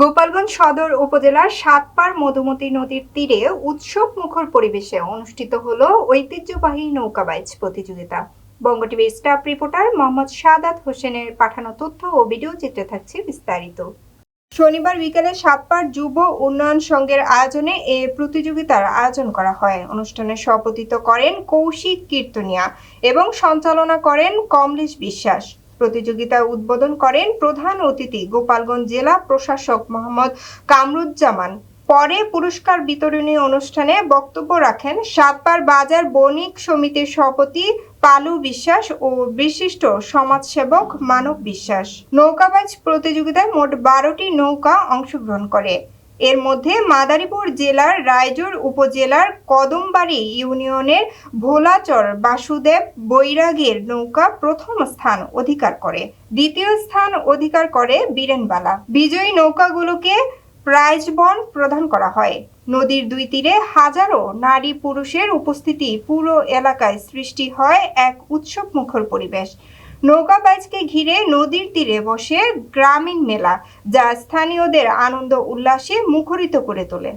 গোপালগঞ্জ সদর উপজেলার সাতপার মধুমতি নদীর তীরে উৎসব মুখর পরিবেশে অনুষ্ঠিত হল ঐতিহ্যবাহী নৌকাবাইজ প্রতিযোগিতা। বঙ্গ টিভির স্টাফ রিপোর্টার মোহাম্মদ সাদাত হোসেনের পাঠানো তথ্য ও ভিডিও চিত্রে থাকছে বিস্তারিত। শনিবার বিকেলে সাতপার যুব উন্নয়ন সংঘের আয়োজনে এ প্রতিযোগিতার আয়োজন করা হয়। অনুষ্ঠানে সভাপতিত্ব করেন কৌশিক কীর্তনিয়া এবং সঞ্চালনা করেন কমলেশ বিশ্বাস। প্রতিযোগিতা উদ্বোধন করেন প্রধান অতিথি গোপালগঞ্জ জেলা প্রশাসক মোহাম্মদ কামরুজ্জামান। পরে পুরস্কার বিতরণী অনুষ্ঠানে বক্তব্য রাখেন সাতবার বাজার বণিক সমিতির সভাপতি পালু বিশ্বাস ও বিশিষ্ট সমাজসেবক মানব বিশ্বাস। নৌকাবাজ প্রতিযোগিতায় মোট বারোটি নৌকা অংশগ্রহণ করে। এর মধ্যে মাদারীপুর জেলার রায়জোর উপজেলার কদমবাড়ি ইউনিয়নের ভোলাচর বাসুদেব বৈরাগীর নৌকা প্রথম স্থান অধিকার করে, দ্বিতীয় স্থান অধিকার করে বীরেনবালা। বিজয়ী নৌকাগুলোকে প্রাইজ বন প্রদান করা হয়। নদীর দুই তীরে হাজারো নারী পুরুষের উপস্থিতি পুরো এলাকায় সৃষ্টি হয় এক উৎসব মুখর পরিবেশ। নৌকা বাইচকে ঘিরে নদীর তীরে বসে গ্রামীণ মেলা, যা স্থানীয়দের আনন্দ উল্লাসে মুখরিত করে তোলে।